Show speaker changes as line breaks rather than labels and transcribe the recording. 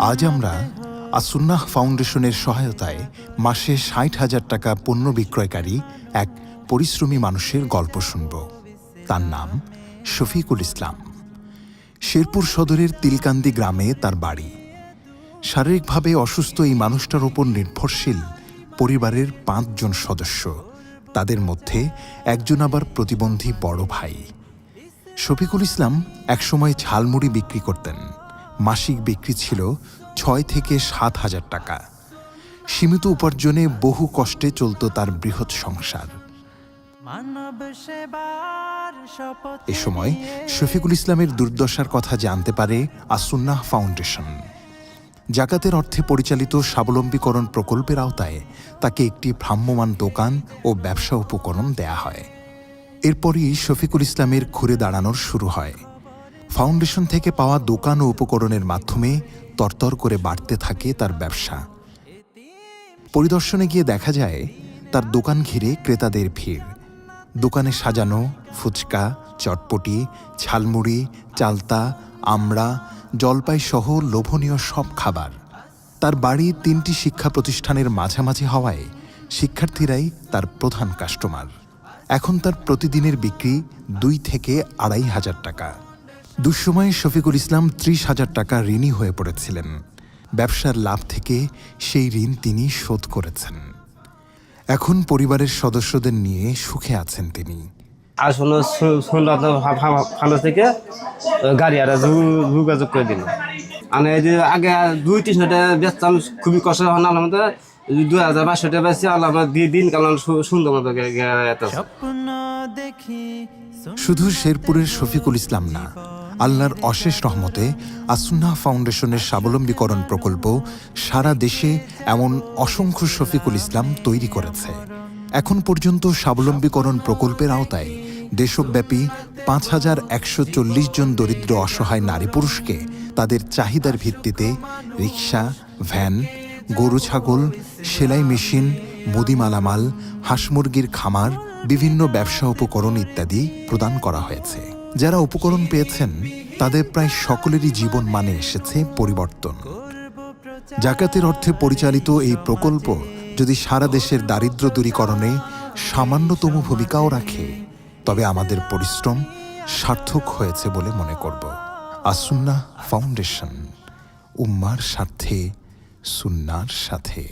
আজ আমরা আসুন্নাহ ফাউন্ডেশনের সহায়তায় মাসে ষাট হাজার টাকা পণ্য বিক্রয়কারী এক পরিশ্রমী মানুষের গল্প শুনব। তার নাম শফিকুল ইসলাম। শেরপুর সদরের তিলকান্দি গ্রামে তার বাড়ি। শারীরিকভাবে অসুস্থ এই মানুষটার ওপর নির্ভরশীল পরিবারের পাঁচজন সদস্য। তাদের মধ্যে একজন আবার প্রতিবন্ধী বড় ভাই। শফিকুল ইসলাম একসময় ঝালমুড়ি বিক্রি করতেন। মাসিক বিক্রি ছিল ছয় থেকে সাত হাজার টাকা। সীমিত উপার্জনে বহু কষ্টে চলত তার বৃহৎ সংসার। এ সময় শফিকুল ইসলামের দুর্দশার কথা জানতে পারে আসুন্নাহ ফাউন্ডেশন। জাকাতের অর্থে পরিচালিত স্বাবলম্বীকরণ প্রকল্পের আওতায় তাকে একটি ভ্রাম্যমাণ দোকান ও ব্যবসা উপকরণ দেয়া হয়। এরপরই শফিকুল ইসলামের ঘুরে দাঁড়ানোর শুরু হয়। ফাউন্ডেশন থেকে পাওয়া দোকান ও উপকরণের মাধ্যমে তরতর করে বাড়তে থাকে তার ব্যবসা। পরিদর্শনে গিয়ে দেখা যায়, তার দোকান ঘিরে ক্রেতাদের ভিড়। দোকানে সাজানো ফুচকা, চটপটি, ঝালমুড়ি, চালতা, আমড়া, জলপাই সহ লোভনীয় সব খাবার। তার বাড়ি তিনটি শিক্ষা প্রতিষ্ঠানের মাঝামাঝি হওয়ায় শিক্ষার্থীরাই তার প্রধান কাস্টমার। এখন তার প্রতিদিনের বিক্রি দুই থেকে আড়াই হাজার টাকা। দুঃসময়ে শফিকুল ইসলাম ত্রিশ হাজার টাকা ঋণী হয়ে পড়েছিলেন। ব্যবসার লাভ থেকে সেই ঋণ তিনি শোধ করেছেন। এখন পরিবারের সদস্যদের নিয়ে সুখে আছেন তিনি।
আসলে থেকে গাড়ি আর যোগাযোগ করে দিল। মানে আগে দুই বেচতাম, খুবই কষ্ট হয় না আমাদের দুই হাজার পাঁচশো টাকা আল্লাহ আমার দিয়ে দিন কারণ সুন্দর মতো
শুধু শেরপুরের শফিকুল ইসলাম না আল্লাহর অশেষ রহমতে আসুন্না ফাউন্ডেশনের স্বাবলম্বীকরণ প্রকল্প সারা দেশে এমন অসংখ্য শফিকুল ইসলাম তৈরি করেছে। এখন পর্যন্ত স্বাবলম্বীকরণ প্রকল্পের আওতায় দেশব্যাপী পাঁচ হাজার একশো চল্লিশ জন দরিদ্র অসহায় নারী পুরুষকে তাদের চাহিদার ভিত্তিতে রিক্সা ভ্যান গরু ছাগল, সেলাই মেশিন মুদি মালামাল হাঁস মুরগির খামার, বিভিন্ন ব্যবসা উপকরণ ইত্যাদি প্রদান করা হয়েছে। যারা উপকরণ পেয়েছেন, তাদের প্রায় সকলেরই জীবন মানে এসেছে পরিবর্তন। জাকাতের অর্থে পরিচালিত এই প্রকল্প যদি সারা দেশের দারিদ্র দূরীকরণে সামান্যতম ভূমিকাও রাখে, তবে আমাদের পরিশ্রম সার্থক হয়েছে বলে মনে করব। আসুন্না ফাউন্ডেশন, উম্মার স্বার্থে সুন্নার সাথে